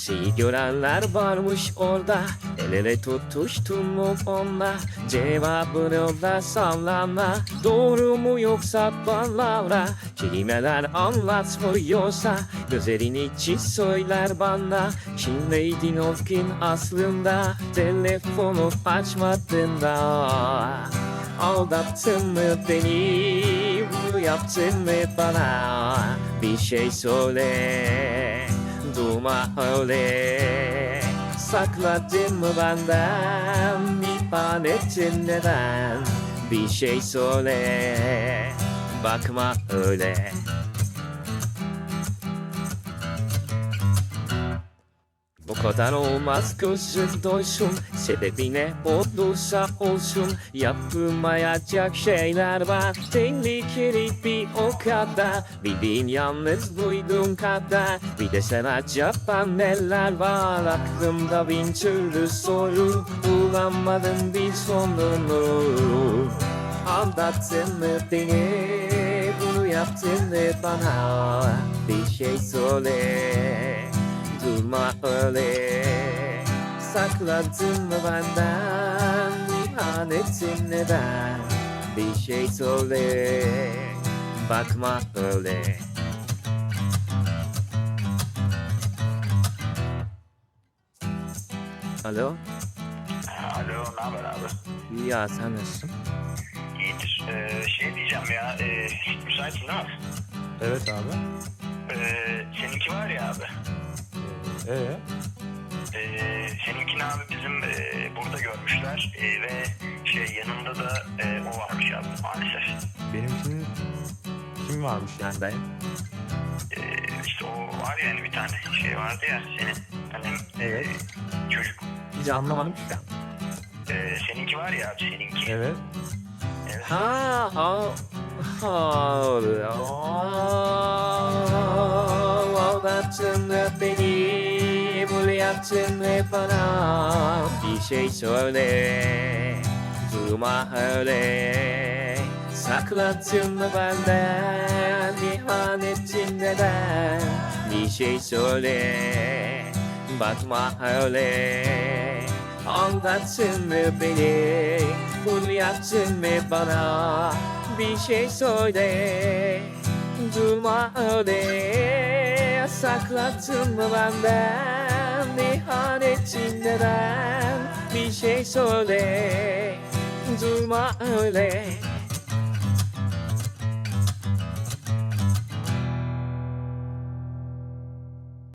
Seni görenler varmış orada. El ele tutuştun mu onunla? Cevabını ver sallama Doğru mu yoksa palavra Kelimeler anlatmıyorsa Gözlerin içi söyler bana. Kimleydin o gün aslında? Telefonu açmadın da Aldattın mı beni? Bunu yaptın mı bana? Bir şey söyle Durma öyle Sakladın mı benden İhanetin neden? Bir şey söyle Bakma öyle kadar olmaz gözün doysun Sebebine olursa olsun. Yapılmayacak şeyler var Tehlikeli bir o kadar. Bildiğin yalnız duyduğun kadar Bir de sen acaba neler var? Aklımda bin türlü soru Bulamadım bir sonunu. Aldattın mı beni? Bunu yaptın mı bana? Bir şey söyle Durma öyle Sakladın mı benden İhanetin neden Bir şey söyle Bakma öyle Alo Alo, ne haber abi? İyi ya sen nasılsın? İyidir. Ee, şey diyeceğim ya, e, müsaitsin değil mi? Evet abi. Ee, seninki var ya abi. Ee? Ee, seninkini abi bizim e, burada görmüşler e, ve şey yanında da e, o varmış abi maalesef. Benimkinin kim varmış yani? Ben Ee, işte o var ya hani bir tane şey vardı ya senin. Hani Evet. e, çocuk. hiç anlamadım ki ben. Ee, seninki var ya abi seninki. Evet. Evet. Ha ha ha Aldattın yaptın mı bana? Bir şey söyle. Durma öyle. Sakladın mı benden? İhanetin neden? Bir şey söyle. Bakma öyle. Aldattın mı beni? Bunu yaptın mı bana? Bir şey söyle. Durma öyle Sakladın mı benden İhanetin neden Bir şey söyle Durma öyle